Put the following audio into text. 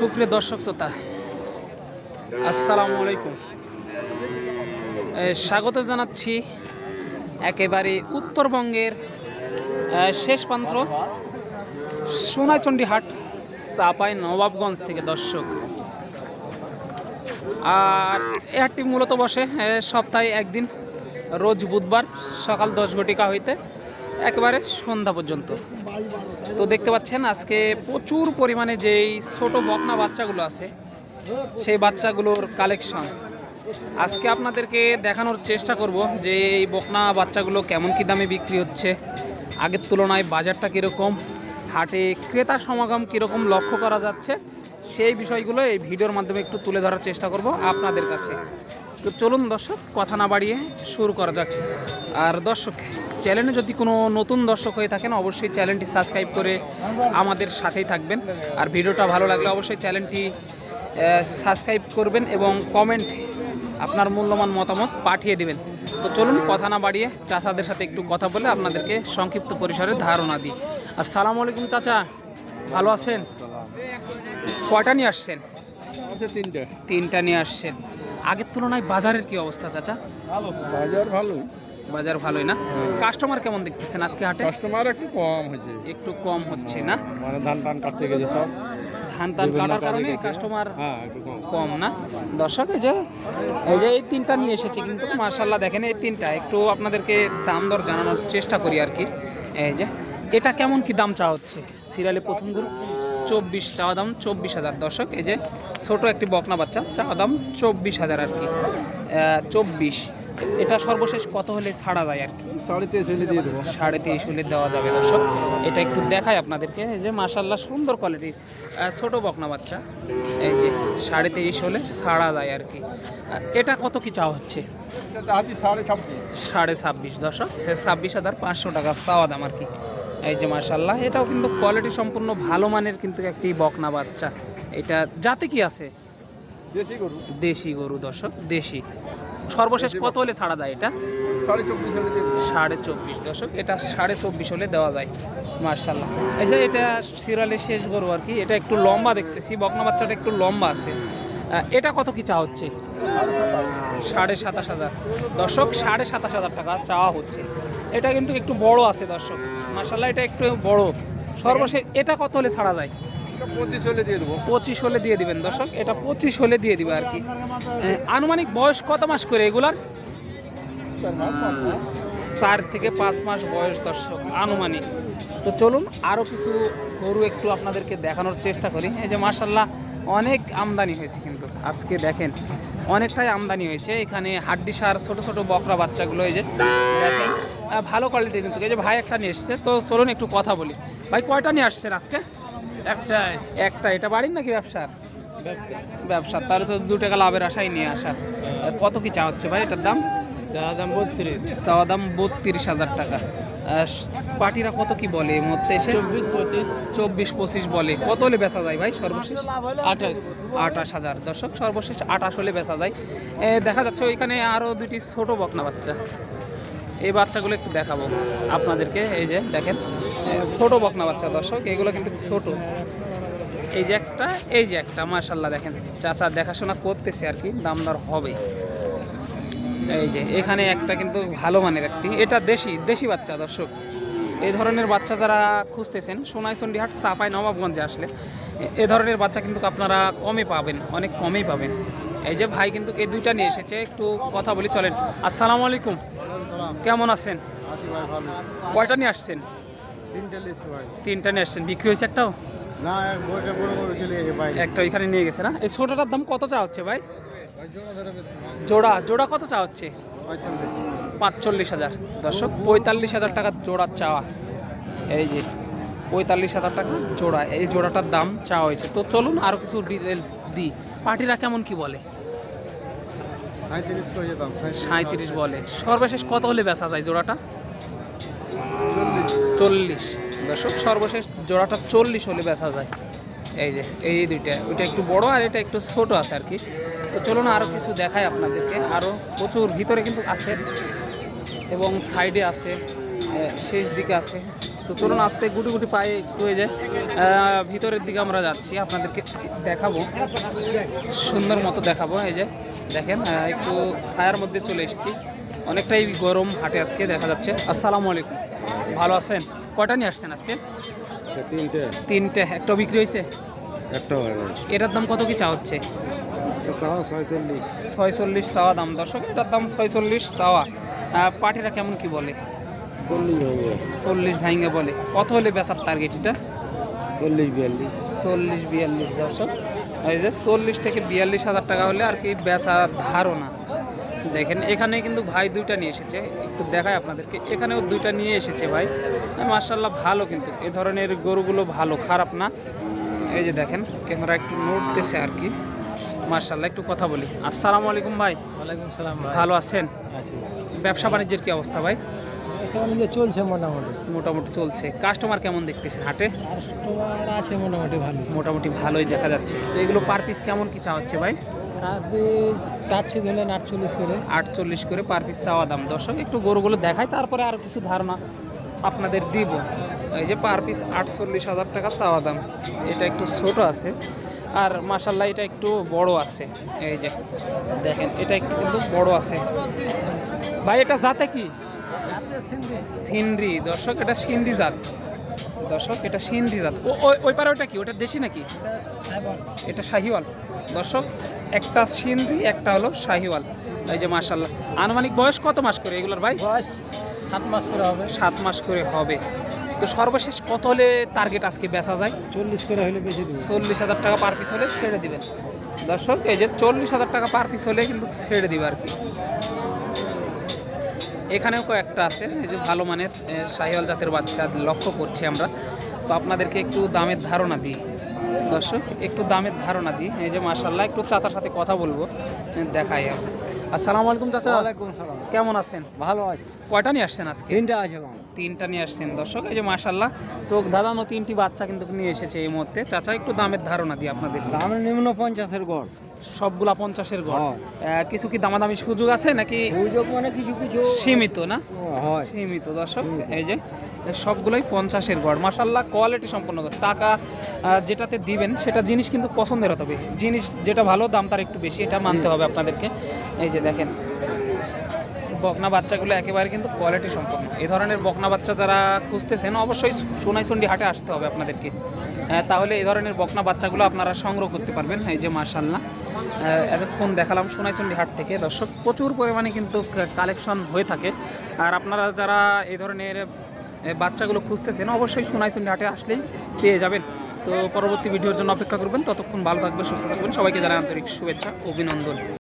সুপ্রিয় দর্শক শ্রোতা, আসসালামু আলাইকুম। স্বাগত জানাচ্ছি একেবারে উত্তরবঙ্গের শেষ প্রান্ত সোনাইচন্ডী হাট চাপাই নবাবগঞ্জ থেকে দর্শক। আর এ হাটটি মূলত বসে সপ্তাহে একদিন, রোজ বুধবার সকাল দশ ঘটিকা হইতে একেবারে সন্ধ্যা পর্যন্ত। তো দেখতে পাচ্ছেন, আজকে প্রচুর পরিমাণে যেই ছোট বকনা বাচ্চাগুলো আছে, সেই বাচ্চাগুলোর কালেকশন আজকে আপনাদেরকে দেখানোর চেষ্টা করব যে এই বকনা বাচ্চাগুলো কেমন কী দামে বিক্রি হচ্ছে, আগের তুলনায় বাজারটা কীরকম, হাটে ক্রেতা সমাগম কীরকম লক্ষ্য করা যাচ্ছে সেই বিষয়গুলো এই ভিডিওর মাধ্যমে একটু তুলে ধরার চেষ্টা করব আপনাদের কাছে। তো চলুন দর্শক, কথা না বাড়িয়ে শুরু করা যাক। আর দর্শক, চ্যানেলে যদি কোনো নতুন দর্শক হয়ে থাকেন, অবশ্যই চ্যানেলটি সাবস্ক্রাইব করে আমাদের সাথেই থাকবেন। আর ভিডিওটা ভালো লাগলে অবশ্যই চ্যানেলটি সাবস্ক্রাইব করবেন এবং কমেন্ট আপনার মূল্যবান মতামত পাঠিয়ে দিবেন। তো চলুন, কথা না বাড়িয়ে চাচাদের সাথে একটু কথা বলে আপনাদেরকে সংক্ষিপ্ত পরিসরে ধারণা দিই। আসসালামু আলাইকুম চাচা, ভালো আছেন? কয়টা নিয়ে আসছেন? তিনটা। নিয়ে আসছেন। আগের তুলনায় বাজারের কি অবস্থা চাচা? ভালো বাজার ভালোই। বাজার ভালোই না? কাস্টমার কেমন দেখতেছেন আজকে হাটে? কাস্টমার একটু কম হয়েছে। একটু কম হচ্ছে না? মানে ধান টান কাটতে গেছে সব। ধান টান কাটার কারণে কাস্টমার হ্যাঁ কম। না? দর্শক এই যে এই যে এই তিনটা নিয়ে এসেছি কিন্তু মার্শাল্লাহ দেখেন এই তিনটা। একটু আপনাদেরকে দাম দর জানানোর চেষ্টা করি আর কি। এই যে এটা কেমন কি দাম চাওয়া হচ্ছে? সিরিয়ালে প্রথম ধরু। চব্বিশ চাওয়া দাম চব্বিশ হাজার। দর্শক এই যে ছোট একটি বকনা বাচ্চা চাওয়া দাম চব্বিশ হাজার আর কি। চব্বিশ। এটা সর্বশেষ কত হলে ছাড়া যায় আর কি? সাড়ে তেইশ হলে দিয়ে দেবো। সাড়ে তেইশ হলে দেওয়া যাবে দর্শক। এটা একটু দেখাই আপনাদেরকে এই যে মাসাল্লাহ সুন্দর কোয়ালিটির ছোট বকনা বাচ্চা। এই যে সাড়ে তেইশ হলে ছাড়া যায় আর কি। এটা কত কি চাওয়া হচ্ছে? সাড়ে ছাব্বিশ। সাড়ে ছাব্বিশ দর্শক ছাব্বিশ হাজার পাঁচশো টাকা চাওয়া দাম আর কি। এই যে মার্শাল্লাহ এটাও কিন্তু কোয়ালিটি সম্পূর্ণ ভালো মানের কিন্তু একটি বকনা বাচ্চা। এটা যাতে কি আছে? বেশি করু দেশি গরু দর্শক দেশি। সর্বশেষ কত হলে ছাড়া যায় এটা? সাড়ে চব্বিশ হলে সাড়ে চব্বিশ দশক এটা সাড়ে চব্বিশ হলে দেওয়া যায় মার্শাল্লাহ এই যে এটা সিরালে শেষ গরু আর কি এটা একটু লম্বা দেখতেছি বকনা বাচ্চাটা একটু লম্বা আছে। এটা কত কি চাওয়া হচ্ছে? সাড়ে সাতাশ হাজার। দর্শক সাড়ে সাতাশ হাজার টাকা চাওয়া হচ্ছে। এটা কিন্তু একটু বড় আছে দর্শক। মার্শাল্লাহ এটা একটু বড়। সর্বশেষ এটা কত হলে ছাড়া যায়? পঁচিশ হলে দিয়ে দেবো। পঁচিশ হলে দিয়ে দিবেন দর্শক এটা পঁচিশ হলে দিয়ে দিবে আর কি। আনুমানিক বয়স কত মাস করে এগুলার? চার থেকে পাঁচ মাস বয়স দর্শক আনুমানিক। তো চলুন আরও কিছু গরু একটু আপনাদেরকে দেখানোর চেষ্টা করি। এই যে মার্শাল্লাহ অনেক আমদানি হয়েছে কিন্তু আজকে দেখেন অনেকটাই আমদানি হয়েছে। এখানে হাড্ডি সার ছোটো ছোটো বকরা বাচ্চাগুলো এই যে দেখেন ভালো কোয়ালিটির কিন্তু। এই যে ভাই একটা নিয়ে এসছে তো চলুন একটু কথা বলি। ভাই কয়টা নিয়ে আসছেন আজকে? একটা একটা এটা বাড়ির নাকি ব্যবসার? ব্যবসা। ব্যবসা তাহলে তো দু টাকা লাভের আশাই নিয়ে আসার। কত কি চা হচ্ছে ভাই এটার দাম? চা দাম বত্রিশ। চাওয়া দাম বত্রিশ হাজার টাকা। পার্টিরা কত কি বলে মধ্যে এসে? চব্বিশ পঁচিশ। চব্বিশ পঁচিশ বলে। কত হলে বেচা যায় ভাই সর্বশেষ? আঠাশ। আঠাশ হাজার। দর্শক সর্বশেষ আঠাশ হলে বেচা যায়। দেখা যাচ্ছে ওইখানে আরও দুটি ছোট বকনা বাচ্চা। এই বাচ্চাগুলো একটু দেখাবো আপনাদেরকে এই যে দেখেন। এ, ছোট বকনা বাচ্চা দর্শক এগুলো কিন্তু ছোট। এই যে একটা এই যে একটা মার্শাল্লাহ দেখেন। চাচা দেখাশোনা করতেছে আর কি দাম দর হবে। এই যে এখানে একটা কিন্তু ভালো মানের একটি এটা দেশি দেশি বাচ্চা দর্শক। এই ধরনের বাচ্চা যারা খুঁজতেছেন সোনাইচন্ডি হাট চাপায় নবাবগঞ্জে আসলে এ ধরনের বাচ্চা কিন্তু আপনারা কমে পাবেন অনেক কমেই পাবেন। এই যে ভাই কিন্তু এই দুইটা নিয়ে এসেছে একটু কথা বলি চলেন। আসসালামু আলাইকুম। কেমন আছেন? কয়টা নিয়ে আসছেন? তিনটে নিয়ে আসছেন। বিক্রি হয়েছে একটাও? একটা ওইখানে নিয়ে গেছে না? এই ছোটোটার দাম কত চা হচ্ছে ভাই? জোড়া জোড়া জোড়া কত চা হচ্ছে? পাঁচচল্লিশ হাজার। দর্শক পঁয়তাল্লিশ হাজার টাকা জোড়ার চাওয়া এই যে পঁয়তাল্লিশ হাজার টাকা জোড়া। এই জোড়াটার দাম চাওয়া হয়েছে। তো চলুন আরও কিছু ডিটেলস দিই। পার্টিরা কেমন কি বলে? সাঁত্রিশ বলে। সর্বশেষ কত হলে বেচা যায় জোড়াটা? চল্লিশ। চল্লিশ। দর্শক সর্বশেষ জোড়াটা চল্লিশ হলে বেচা যায়। এই যে এই দুইটা ওইটা একটু বড় আর এটা একটু ছোট আছে আর কি। তো চলুন আরও কিছু দেখাই আপনাদেরকে। আরও প্রচুর ভিতরে কিন্তু আছে এবং সাইডে আছে শেষ দিকে আছে। তো চলুন আস্তে গুটি গুটি পায়ে একটু হয়ে যায় ভিতরের দিকে আমরা যাচ্ছি। আপনাদেরকে দেখাবো। সুন্দর মতো দেখাবো এই যে। দেখেন একটু ছায়ার মধ্যে চলে এসেছি। অনেকটাই গরম হাটে আজকে দেখা যাচ্ছে। আসসালামু আলাইকুম। ভালো আছেন? কটা নিয়ে আসছেন আজকে? তিনটে। তিনটে। একটা বিক্রি হয়েছে? একটা এটার দাম কত কি চা হচ্ছে? ছয়চল্লিশ। চাওয়া দাম। দর্শক এটার দাম ছয়চল্লিশ চাওয়া। পাটিরা কেমন কি বলে? চল্লিশ ভাইঙ্গে বলে। কত হলে বেচার টার্গেট এটা? চল্লিশ বিয়াল্লিশ। চল্লিশ বিয়াল্লিশ দর্শক। এই যে চল্লিশ থেকে বিয়াল্লিশ হাজার টাকা হলে আর কি বেচার ধারণা। দেখেন এখানে কিন্তু ভাই দুইটা নিয়ে এসেছে। একটু দেখায় আপনাদেরকে। এখানেও দুইটা নিয়ে এসেছে ভাই। মার্শাল্লাহ ভালো কিন্তু। এ ধরনের গরুগুলো ভালো খারাপ না। এই যে দেখেন ক্যামেরা একটু নড়তেছে আর কি। মার্শাল্লাহ একটু কথা বলি। আসসালামু আলাইকুম ভাই। ওয়ালাইকুম সালাম ভালো আছেন? ব্যবসা বাণিজ্যের কি অবস্থা ভাই? যে চলছে মোটামুটি। মোটামুটি চলছে। কাস্টমার কেমন দেখতেছেন হাটে? কাস্টমার আছে মোটামুটি ভালো মোটামুটি ভালোই দেখা যাচ্ছে। তো এগুলো পার পিস কেমন কি চা হচ্ছে ভাই? চাচ্ছি ধরলেন আটচল্লিশ করে। আটচল্লিশ করে পার পিস চাওয়া দাম। দর্শক একটু গরুগুলো দেখায় তারপরে আর কিছু ধারণা আপনাদের দিব। এই যে পার পিস আটচল্লিশ হাজার টাকা চাওয়া দাম। এটা একটু ছোট আছে। আর মাসাল্লাহ এটা একটু বড় আছে। এই যে দেখেন এটা একটু কিন্তু বড় আছে। ভাই এটা জাতে কি? সিন্ডি। দর্শক এটা সিন্ডি জাত। দর্শক এটা সিন্ডি জাত। ও ওই- পারে ওটা কি? ওটা দেশি নাকি? এটা শাহিওয়াল। দর্শক একটা সিন্ধি একটা হলো শাহিওয়াল। এই যে মাশাল্লাহ আনুমানিক বয়স কত মাস করে এগুলোর ভাই? বয়স সাত মাস করে হবে। সাত মাস করে হবে। তো সর্বশেষ কত হলে টার্গেট আজকে বেচা যায়? চল্লিশ করে হলে বেশি চল্লিশ হাজার টাকা পার পিস হলে ছেড়ে দিবেন। দর্শক এই যে চল্লিশ হাজার টাকা পার পিস হলে কিন্তু ছেড়ে দিবে আর কি। এখানেও কয়েকটা আছে, এই যে ভালো মানের শাহিওয়াল জাতের বাচ্চা লক্ষ্য করছি আমরা। তো আপনাদেরকে একটু দামের ধারণা দিই। দর্শক, একটু দামের ধারণা দিই। এই যে মার্শাল্লাহ একটু চাচার সাথে কথা বলব, দেখাই আসসালামু আলাইকুম চাচা। কেমন আছেন? ভালো আছে। কয়টা নিয়ে আসছেন আজকে? তিনটা আছে তিনটা নিয়ে আসছেন। দর্শক এই যে মার্শাল্লাহ চোখ ধাঁধানো তিনটি বাচ্চা কিন্তু নিয়ে এসেছে এই মুহূর্তে। চাচা একটু দামের ধারণা দিই আপনাদের। দাম নিম্ন পঞ্চাশের গড়। সবগুলা পঞ্চাশের গড়। হ্যাঁ। কিছু কি দামাদামি সুযোগ আছে নাকি সুযোগ মানে কিছু কিছু সীমিত না? সীমিত দর্শক এই যে সবগুলোই পঞ্চাশের গড়। মাসাল্লাহ কোয়ালিটি সম্পন্ন। টাকা যেটাতে দিবেন সেটা জিনিস কিন্তু পছন্দের হতে হবে। জিনিস যেটা ভালো দাম তার একটু বেশি এটা মানতে হবে আপনাদেরকে। এই যে দেখেন বকনা বাচ্চাগুলো একেবারে কিন্তু কোয়ালিটি সম্পন্ন। এই ধরনের বকনা বাচ্চা যারা খুঁজতেছেন অবশ্যই সোনাইচন্ডি হাটে আসতে হবে আপনাদেরকে। তাহলে এই ধরনের বকনা বাচ্চাগুলো আপনারা সংগ্রহ করতে পারবেন। এই যে মার্শাল্লাহ এতক্ষণ দেখালাম সোনাইচন্ডি হাট থেকে। দর্শক প্রচুর পরিমাণে কিন্তু কালেকশন হয়ে থাকে। আর আপনারা যারা এই ধরনের এ, বাচ্চাগুলো খুঁজতেছেন, অবশ্যই সোনাইচন্ডি হাটে আসলেই পেয়ে যাবেন। তো পরবর্তী ভিডিওর জন্য অপেক্ষা করবেন, ততক্ষণ ভালো থাকবেন, সুস্থ থাকবেন। সবাইকে জানাই আন্তরিক শুভেচ্ছা, অভিনন্দন।